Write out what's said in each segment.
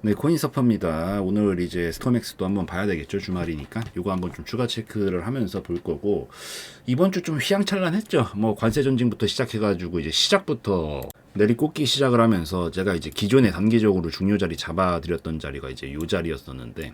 네, 코인서퍼입니다. 오늘 이제 스톰엑스도 한번 봐야 되겠죠. 주말이니까. 이거 한번 좀 추가 체크를 하면서 볼 거고. 이번 주 좀 휘황찬란했죠. 뭐 관세 전쟁부터 시작해가지고 이제 시작부터 내리꽂기 시작을 하면서 제가 이제 기존에 단기적으로 중요 자리 잡아드렸던 자리가 이제 요 자리였었는데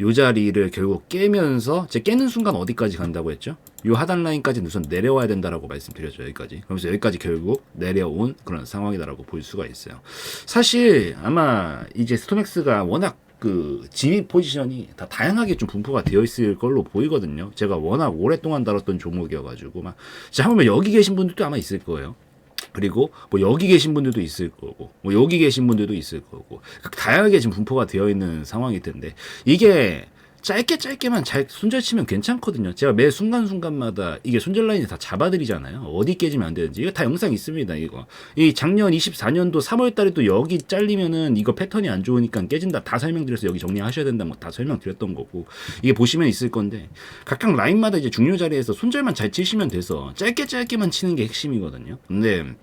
요 자리를 결국 깨면서 제 깨는 순간 어디까지 간다고 했죠? 요 하단 라인까지 우선 내려와야 된다라고 말씀드렸죠 여기까지. 그러면서 여기까지 결국 내려온 그런 상황이다라고 볼 수가 있어요. 사실 아마 이제 스톰엑스가 워낙 그 진입 포지션이 다 다양하게 좀 분포가 되어 있을 걸로 보이거든요. 제가 워낙 오랫동안 다뤘던 종목이어가지고 막 자, 보면 여기 계신 분들도 아마 있을 거예요. 그리고 뭐 여기 계신 분들도 있을 거고 뭐 여기 계신 분들도 있을 거고 다양하게 지금 분포가 되어 있는 상황일 텐데 이게 짧게 짧게만 잘 손절치면 괜찮거든요. 제가 매 순간순간마다 이게 손절 라인을 다 잡아드리잖아요. 어디 깨지면 안 되는지. 이거 다 영상 있습니다, 이거. 이 작년 24년도 3월 달에 또 여기 잘리면은 이거 패턴이 안 좋으니까 깨진다. 다 설명드려서 여기 정리하셔야 된다. 뭐다 설명드렸던 거고. 이게 보시면 있을 건데 각각 라인마다 이제 중요 자리에서 손절만 잘 치시면 돼서 짧게 짧게만 치는 게 핵심이거든요. 근데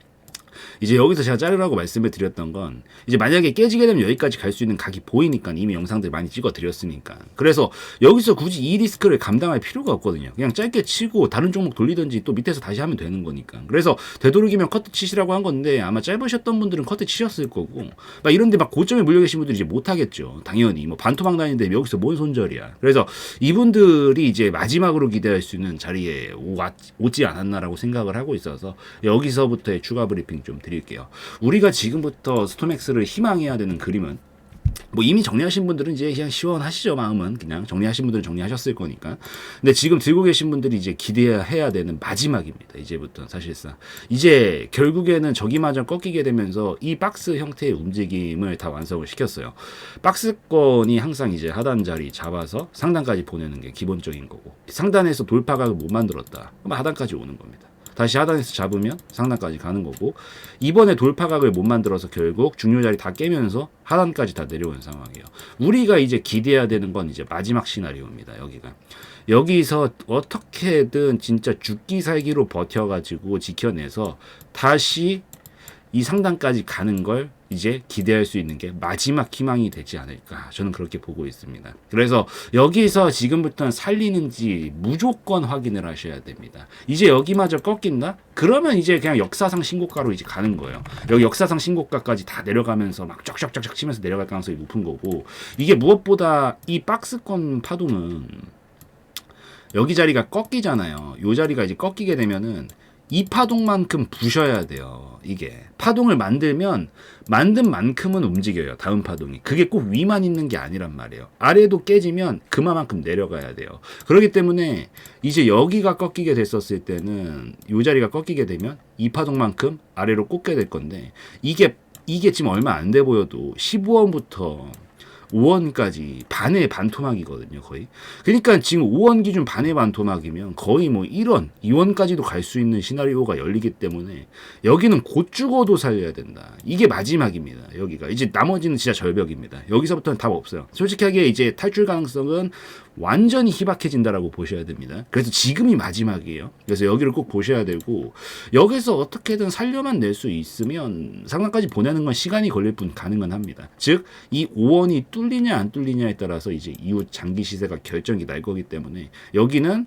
이제 여기서 제가 자르라고 말씀을 드렸던 건 이제 만약에 깨지게 되면 여기까지 갈 수 있는 각이 보이니까 이미 영상들 많이 찍어 드렸으니까. 그래서 여기서 굳이 이 리스크를 감당할 필요가 없거든요. 그냥 짧게 치고 다른 종목 돌리든지 또 밑에서 다시 하면 되는 거니까. 그래서 되도록이면 커트 치시라고 한 건데 아마 짧으셨던 분들은 커트 치셨을 거고. 막 이런데 막 고점에 물려 계신 분들이 이제 못 하겠죠. 당연히. 뭐 반토막 다니는데 여기서 뭔 손절이야. 그래서 이분들이 이제 마지막으로 기대할 수 있는 자리에 오- 오지 않았나라고 생각을 하고 있어서 여기서부터의 추가 브리핑 좀 드릴게요. 우리가 지금부터 스톰엑스를 희망해야 되는 그림은 뭐 이미 정리하신 분들은 이제 그냥 시원하시죠 마음은. 그냥 정리하신 분들은 정리하셨을 거니까. 근데 지금 들고 계신 분들이 이제 기대해야 되는 마지막입니다 이제부터 사실상. 이제 결국에는 저기마저 꺾이게 되면서 이 박스 형태의 움직임을 다 완성을 시켰어요. 박스권이 항상 이제 하단 자리 잡아서 상단까지 보내는 게 기본적인 거고 상단에서 돌파각을 못 만들었다. 그럼 하단까지 오는 겁니다 다시 하단에서 잡으면 상단까지 가는 거고 이번에 돌파각을 못 만들어서 결국 중요 자리 다 깨면서 하단까지 다 내려온 상황이에요. 우리가 이제 기대해야 되는 건 이제 마지막 시나리오입니다. 여기가 여기서 어떻게든 진짜 죽기 살기로 버텨가지고 지켜내서 다시 이 상단까지 가는 걸 이제 기대할 수 있는 게 마지막 희망이 되지 않을까 저는 그렇게 보고 있습니다. 그래서 여기서 지금부터는 살리는지 무조건 확인을 하셔야 됩니다. 이제 여기마저 꺾인다? 그러면 이제 그냥 역사상 신고가로 이제 가는 거예요. 여기 역사상 신고가까지 다 내려가면서 막 쫙쫙쫙쫙 치면서 내려갈 가능성이 높은 거고 이게 무엇보다 이 박스권 파동은 여기 자리가 꺾이잖아요. 요 자리가 이제 꺾이게 되면은 이 파동만큼 부셔야 돼요. 이게 파동을 만들면 만든 만큼은 움직여요. 다음 파동이 그게 꼭 위만 있는 게 아니란 말이에요. 아래도 깨지면 그만큼 내려가야 돼요. 그렇기 때문에 이제 여기가 꺾이게 됐었을 때는 요 자리가 꺾이게 되면 이 파동만큼 아래로 꽂게 될 건데 이게 이게 지금 얼마 안 돼 보여도 15원부터 5원까지 반의 반토막이거든요, 거의. 그러니까 지금 5원 기준 반의 반토막이면 거의 뭐 1원, 2원까지도 갈 수 있는 시나리오가 열리기 때문에 여기는 곧 죽어도 살려야 된다. 이게 마지막입니다. 여기가 이제 나머지는 진짜 절벽입니다. 여기서부터는 답 없어요. 솔직하게 이제 탈출 가능성은 완전히 희박해진다라고 보셔야 됩니다. 그래서 지금이 마지막이에요. 그래서 여기를 꼭 보셔야 되고 여기서 어떻게든 살려만 낼 수 있으면 상단까지 보내는 건 시간이 걸릴 뿐 가능은 합니다. 즉 이 5원이 뚫리냐 안 뚫리냐에 따라서 이제 이후 장기 시세가 결정이 날 거기 때문에 여기는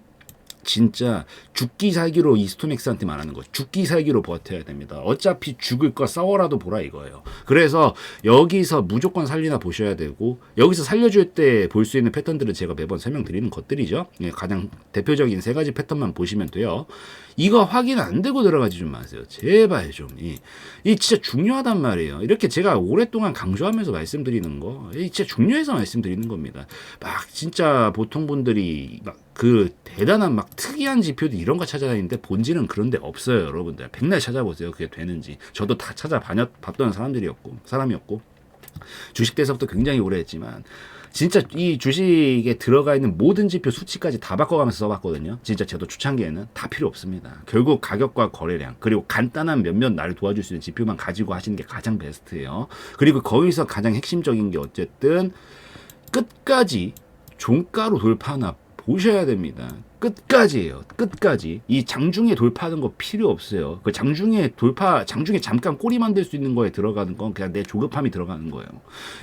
진짜 죽기 살기로 이 스톰엑스한테 말하는 거 죽기 살기로 버텨야 됩니다. 어차피 죽을 거 싸워라도 보라 이거예요. 그래서 여기서 무조건 살리나 보셔야 되고 여기서 살려줄 때 볼 수 있는 패턴들은 제가 매번 설명드리는 것들이죠. 예, 가장 대표적인 세 가지 패턴만 보시면 돼요. 이거 확인 안 되고 들어가지 좀 마세요. 제발 좀. 이, 이 진짜 중요하단 말이에요. 이렇게 제가 오랫동안 강조하면서 말씀드리는 거, 이 진짜 중요해서 말씀드리는 겁니다. 막 진짜 보통 분들이 막 그 대단한 막 특이한 지표도 이런 거 찾아다니는데 본질은 그런 데 없어요, 여러분들. 백날 찾아보세요. 그게 되는지. 저도 다 찾아봤던 사람들이었고, 사람이었고. 주식 대서부터 굉장히 오래 했지만 진짜 이 주식에 들어가 있는 모든 지표 수치까지 다 바꿔가면서 써봤거든요. 진짜 저도 초창기에는 다 필요 없습니다. 결국 가격과 거래량 그리고 간단한 몇몇 나를 도와줄 수 있는 지표만 가지고 하시는 게 가장 베스트예요. 그리고 거기서 가장 핵심적인 게 어쨌든 끝까지 종가로 돌파나 보셔야 됩니다. 끝까지예요. 끝까지. 이 장중에 돌파하는 거 필요 없어요. 그 장중에 돌파, 장중에 잠깐 꼬리 만들 수 있는 거에 들어가는 건 그냥 내 조급함이 들어가는 거예요.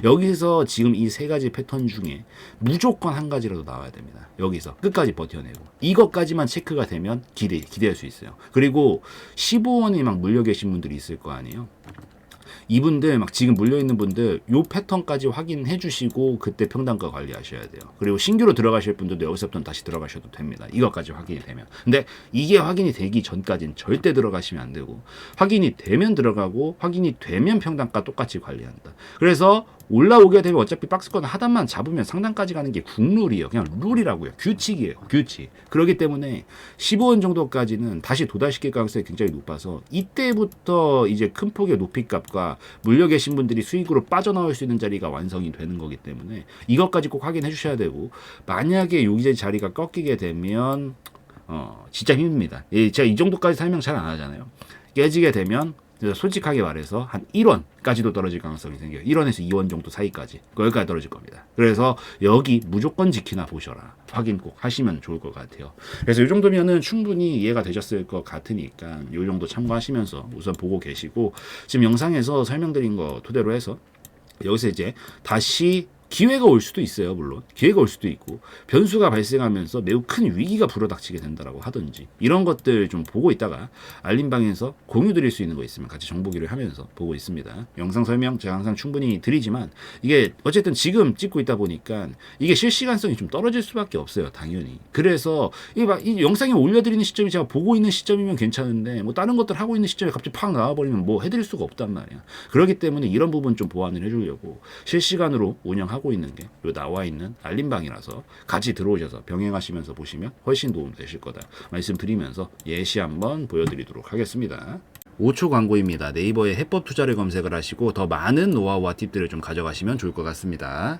여기서 지금 이 세 가지 패턴 중에 무조건 한 가지라도 나와야 됩니다. 여기서 끝까지 버텨내고 이것까지만 체크가 되면 기대 기대할 수 있어요. 그리고 15원에 막 물려 계신 분들이 있을 거 아니에요. 이분들 막 지금 물려 있는 분들 요 패턴까지 확인해 주시고 그때 평단가 관리하셔야 돼요. 그리고 신규로 들어가실 분들도 여기서부터 다시 들어가셔도 됩니다. 이것까지 확인이 되면. 근데 이게 확인이 되기 전까지는 절대 들어가시면 안 되고 확인이 되면 들어가고 확인이 되면 평단가 똑같이 관리한다. 그래서 올라오게 되면 어차피 박스권 하단만 잡으면 상단까지 가는 게 국룰이에요. 그냥 룰이라고요. 규칙이에요. 규칙. 그렇기 때문에 15원 정도까지는 다시 도달시킬 가능성이 굉장히 높아서 이때부터 이제 큰 폭의 높이 값과 물려 계신 분들이 수익으로 빠져나올 수 있는 자리가 완성이 되는 거기 때문에 이것까지 꼭 확인해 주셔야 되고 만약에 여기 자리가 꺾이게 되면 어 진짜 힘듭니다. 예, 제가 이 정도까지 설명 잘 안 하잖아요. 깨지게 되면 솔직하게 말해서 한 1원까지도 떨어질 가능성이 생겨요. 1원에서 2원 정도 사이까지. 거기까지 떨어질 겁니다. 그래서 여기 무조건 지키나 보셔라. 확인 꼭 하시면 좋을 것 같아요. 그래서 이 정도면은 충분히 이해가 되셨을 것 같으니까 이 정도 참고하시면서 우선 보고 계시고 지금 영상에서 설명드린 거 토대로 해서 여기서 이제 다시 기회가 올 수도 있어요, 물론. 기회가 올 수도 있고, 변수가 발생하면서 매우 큰 위기가 불어닥치게 된다라고 하든지, 이런 것들 좀 보고 있다가, 알림방에서 공유 드릴 수 있는 거 있으면 같이 정보기를 하면서 보고 있습니다. 영상 설명 제가 항상 충분히 드리지만, 이게 어쨌든 지금 찍고 있다 보니까, 이게 실시간성이 좀 떨어질 수밖에 없어요, 당연히. 그래서, 이, 영상에 올려드리는 시점이 제가 보고 있는 시점이면 괜찮은데, 뭐 다른 것들 하고 있는 시점에 갑자기 팍 나와버리면 뭐 해드릴 수가 없단 말이야. 그렇기 때문에 이런 부분 좀 보완을 해주려고, 실시간으로 운영 하고 있는 게 요 나와 있는 알림방이라서 같이 들어오셔서 병행하시면서 보시면 훨씬 도움 되실 거다 말씀드리면서 예시 한번 보여드리도록 하겠습니다. 5초 광고입니다. 네이버에 해법 투자를 검색을 하시고 더 많은 노하우와 팁들을 좀 가져가시면 좋을 것 같습니다.